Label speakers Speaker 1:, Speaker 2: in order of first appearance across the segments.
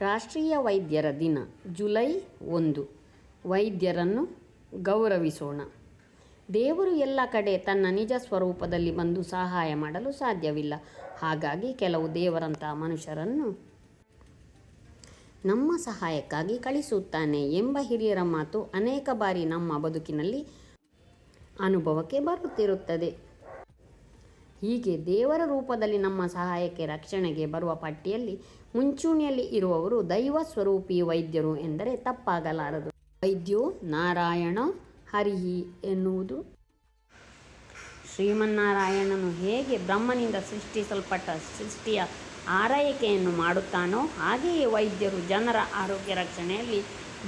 Speaker 1: ರಾಷ್ಟ್ರೀಯ ವೈದ್ಯರ ದಿನ, ಜುಲೈ ಒಂದು. ವೈದ್ಯರನ್ನು ಗೌರವಿಸೋಣ. ದೇವರು ಎಲ್ಲ ಕಡೆ ತನ್ನ ನಿಜ ಸ್ವರೂಪದಲ್ಲಿ ಬಂದು ಸಹಾಯ ಮಾಡಲು ಸಾಧ್ಯವಿಲ್ಲ. ಹಾಗಾಗಿ ಕೆಲವು ದೇವರಂತಹ ಮನುಷ್ಯರನ್ನು ನಮ್ಮ ಸಹಾಯಕ್ಕಾಗಿ ಕಳಿಸುತ್ತಾನೆ ಎಂಬ ಹಿರಿಯರ ಮಾತು ಅನೇಕ ಬಾರಿ ನಮ್ಮ ಬದುಕಿನಲ್ಲಿ ಅನುಭವಕ್ಕೆ ಬರುತ್ತಿರುತ್ತದೆ. ಹೀಗೆ ದೇವರ ರೂಪದಲ್ಲಿ ನಮ್ಮ ಸಹಾಯಕ್ಕೆ ರಕ್ಷಣೆಗೆ ಬರುವ ಪಟ್ಟಿಯಲ್ಲಿ ಮುಂಚೂಣಿಯಲ್ಲಿ ಇರುವವರು ದೈವ ಸ್ವರೂಪಿ ವೈದ್ಯರು ಎಂದರೆ ತಪ್ಪಾಗಲಾರದು. ವೈದ್ಯೋ ನಾರಾಯಣ ಹರಿಹಿ ಎನ್ನುವುದು. ಶ್ರೀಮನ್ನಾರಾಯಣನು ಹೇಗೆ ಬ್ರಹ್ಮನಿಂದ ಸೃಷ್ಟಿಸಲ್ಪಟ್ಟ ಸೃಷ್ಟಿಯ ಆರೈಕೆಯನ್ನು ಮಾಡುತ್ತಾನೋ ಹಾಗೆಯೇ ವೈದ್ಯರು ಜನರ ಆರೋಗ್ಯ ರಕ್ಷಣೆಯಲ್ಲಿ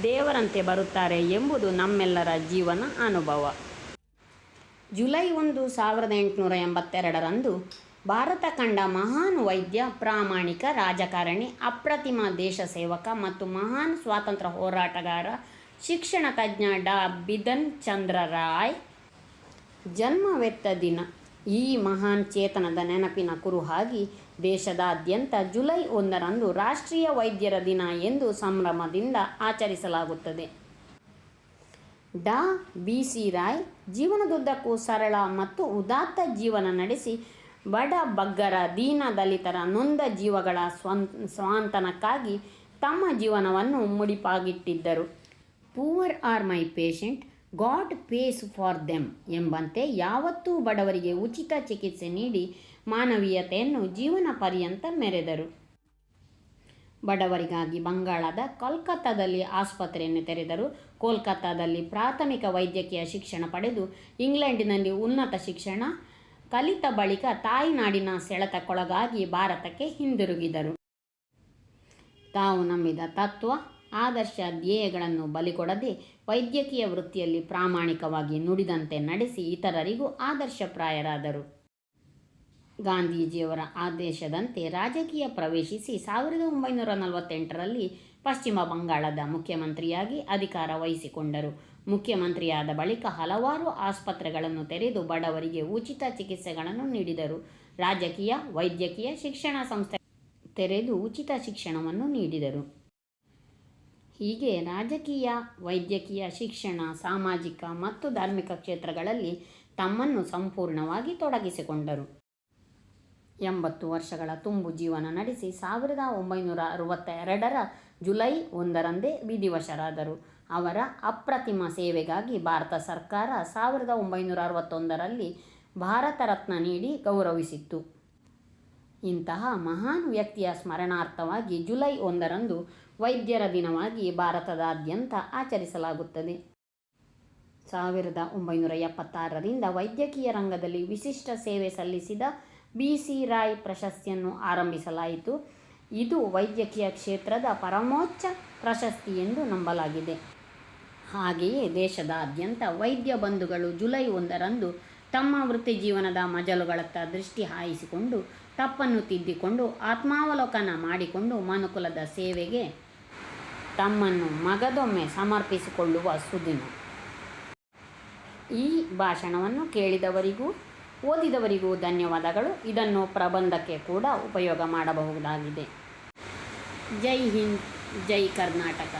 Speaker 1: ದೇವರಂತೆ ಬರುತ್ತಾರೆ ಎಂಬುದು ನಮ್ಮೆಲ್ಲರ ಜೀವನ ಅನುಭವ. ಜುಲೈ ಒಂದು ಸಾವಿರದ ಎಂಟುನೂರ ಎಂಬತ್ತೆರಡರಂದು ಭಾರತ ಕಂಡ ಮಹಾನ್ ವೈದ್ಯ, ಪ್ರಾಮಾಣಿಕ, ರಾಜಕಾರಣಿ, ಅಪ್ರತಿಮ ದೇಶ ಸೇವಕ ಮತ್ತು ಮಹಾನ್ ಸ್ವಾತಂತ್ರ್ಯ ಹೋರಾಟಗಾರ, ಶಿಕ್ಷಣ ತಜ್ಞ ಡಾ. ಬಿದನ್ ಚಂದ್ರ ರಾಯ್ ಜನ್ಮವೆತ್ತ ದಿನ. ಈ ಮಹಾನ್ ಚೇತನದ ನೆನಪಿನ ಕುರುಹಾಗಿ ದೇಶದಾದ್ಯಂತ ಜುಲೈ ಒಂದರಂದು ರಾಷ್ಟ್ರೀಯ ವೈದ್ಯರ ದಿನ ಎಂದು ಸಂಭ್ರಮದಿಂದ ಆಚರಿಸಲಾಗುತ್ತದೆ. ಡಾ, ಬಿ, ಸಿ, ರಾಯ್ ಜೀವನದುದ್ದಕ್ಕೂ ಸರಳ ಮತ್ತು ಉದಾತ್ತ ಜೀವನ ನಡೆಸಿ ಬಡ ಬಗ್ಗರ ದೀನ ದಲಿತರ ನೊಂದ ಜೀವಗಳ ಸ್ವನ್, ಸ್ವಾಂತನಕ್ಕಾಗಿ ತಮ್ಮ ಜೀವನವನ್ನು ಮುಡಿಪಾಗಿಟ್ಟಿದ್ದರು. Poor are my patient, God pays for them ಎಂಬಂತೆ ಯಾವತ್ತೂ ಬಡವರಿಗೆ ಉಚಿತ ಚಿಕಿತ್ಸೆ ನೀಡಿ ಮಾನವೀಯತೆಯನ್ನು ಜೀವನ ಪರ್ಯಂತ ಮೆರೆದರು. ಬಡವರಿಗಾಗಿ ಬಂಗಾಳದ ಕೋಲ್ಕತ್ತಾದಲ್ಲಿ ಆಸ್ಪತ್ರೆಯನ್ನು ತೆರೆದರು. ಕೋಲ್ಕತ್ತಾದಲ್ಲಿ ಪ್ರಾಥಮಿಕ ವೈದ್ಯಕೀಯ ಶಿಕ್ಷಣ ಪಡೆದು ಇಂಗ್ಲೆಂಡಿನಲ್ಲಿ ಉನ್ನತ ಶಿಕ್ಷಣ ಕಲಿತ ಬಳಿಕ ತಾಯಿನಾಡಿನ ಸೆಳೆತಕ್ಕೊಳಗಾಗಿ ಭಾರತಕ್ಕೆ ಹಿಂದಿರುಗಿದರು. ತಾವು ನಂಬಿದ ತತ್ವ, ಆದರ್ಶ ಧ್ಯೇಯಗಳನ್ನು ಬಲಿಕೊಡದೆ ವೈದ್ಯಕೀಯ ವೃತ್ತಿಯಲ್ಲಿ ಪ್ರಾಮಾಣಿಕವಾಗಿ ನುಡಿದಂತೆ ನಡೆಸಿ ಇತರರಿಗೂ ಆದರ್ಶಪ್ರಾಯರಾದರು. ಗಾಂಧೀಜಿಯವರ ಆದೇಶದಂತೆ ರಾಜಕೀಯ ಪ್ರವೇಶಿಸಿ ಸಾವಿರದ ಒಂಬೈನೂರ ನಲವತ್ತೆಂಟರಲ್ಲಿ ಪಶ್ಚಿಮ ಬಂಗಾಳದ ಮುಖ್ಯಮಂತ್ರಿಯಾಗಿ ಅಧಿಕಾರ ವಹಿಸಿಕೊಂಡರು. ಮುಖ್ಯಮಂತ್ರಿಯಾದ ಬಳಿಕ ಹಲವಾರು ಆಸ್ಪತ್ರೆಗಳನ್ನು ತೆರೆದು ಬಡವರಿಗೆ ಉಚಿತ ಚಿಕಿತ್ಸೆಗಳನ್ನು ನೀಡಿದರು. ರಾಜಕೀಯ, ವೈದ್ಯಕೀಯ ಶಿಕ್ಷಣ ಸಂಸ್ಥೆ ತೆರೆದು ಉಚಿತ ಶಿಕ್ಷಣವನ್ನು ನೀಡಿದರು. ಹೀಗೆ ರಾಜಕೀಯ, ವೈದ್ಯಕೀಯ ಶಿಕ್ಷಣ, ಸಾಮಾಜಿಕ ಮತ್ತು ಧಾರ್ಮಿಕ ಕ್ಷೇತ್ರಗಳಲ್ಲಿ ತಮ್ಮನ್ನು ಸಂಪೂರ್ಣವಾಗಿ ತೊಡಗಿಸಿಕೊಂಡರು. ಎಂಬತ್ತು ವರ್ಷಗಳ ತುಂಬು ಜೀವನ ನಡೆಸಿ ಸಾವಿರದ ಒಂಬೈನೂರ ಅರವತ್ತ ಎರಡರ ಜುಲೈ ಒಂದರಂದೇ ವಿಧಿವಶರಾದರು. ಅವರ ಅಪ್ರತಿಮ ಸೇವೆಗಾಗಿ ಭಾರತ ಸರ್ಕಾರ ಸಾವಿರದ ಒಂಬೈನೂರ ಅರವತ್ತೊಂದರಲ್ಲಿ ಭಾರತ ರತ್ನ ನೀಡಿ ಗೌರವಿಸಿತ್ತು. ಇಂತಹ ಮಹಾನ್ ವ್ಯಕ್ತಿಯ ಸ್ಮರಣಾರ್ಥವಾಗಿ ಜುಲೈ ಒಂದರಂದು ವೈದ್ಯರ ದಿನವಾಗಿ ಭಾರತದಾದ್ಯಂತ ಆಚರಿಸಲಾಗುತ್ತದೆ. ಸಾವಿರದ ಒಂಬೈನೂರ ಎಪ್ಪತ್ತಾರರಿಂದ ವೈದ್ಯಕೀಯ ರಂಗದಲ್ಲಿ ವಿಶಿಷ್ಟ ಸೇವೆ ಸಲ್ಲಿಸಿದ ಬಿ ಸಿ ರಾಯ್ ಪ್ರಶಸ್ತಿಯನ್ನು ಆರಂಭಿಸಲಾಯಿತು. ಇದು ವೈದ್ಯಕೀಯ ಕ್ಷೇತ್ರದ ಪರಮೋಚ್ಚ ಪ್ರಶಸ್ತಿ ಎಂದು ನಂಬಲಾಗಿದೆ. ಹಾಗೆಯೇ ದೇಶದಾದ್ಯಂತ ವೈದ್ಯ ಬಂಧುಗಳು ಜುಲೈ ಒಂದರಂದು ತಮ್ಮ ವೃತ್ತಿ ಜೀವನದ ಮಜಲುಗಳತ್ತ ದೃಷ್ಟಿ ಹಾಯಿಸಿಕೊಂಡು ತಪ್ಪನ್ನು ತಿದ್ದಿಕೊಂಡು ಆತ್ಮಾವಲೋಕನ ಮಾಡಿಕೊಂಡು ಮನುಕುಲದ ಸೇವೆಗೆ ತಮ್ಮನ್ನು ಮಗದೊಮ್ಮೆ ಸಮರ್ಪಿಸಿಕೊಳ್ಳುವ ಸುದಿನ. ಈ ಭಾಷಣವನ್ನು ಕೇಳಿದವರಿಗೂ ಓದಿದವರಿಗೂ ಧನ್ಯವಾದಗಳು. ಇದನ್ನು ಪ್ರಬಂಧಕ್ಕೆ ಕೂಡ ಉಪಯೋಗ ಮಾಡಬಹುದಾಗಿದೆ. ಜೈ ಹಿಂದ್, ಜೈ ಕರ್ನಾಟಕ.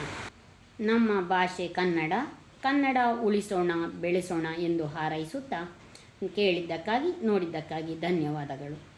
Speaker 1: ನಮ್ಮ ಭಾಷೆ ಕನ್ನಡ. ಕನ್ನಡ ಉಳಿಸೋಣ, ಬೆಳೆಸೋಣ ಎಂದು ಹಾರೈಸುತ್ತಾ ಕೇಳಿದ್ದಕ್ಕಾಗಿ, ನೋಡಿದ್ದಕ್ಕಾಗಿ ಧನ್ಯವಾದಗಳು.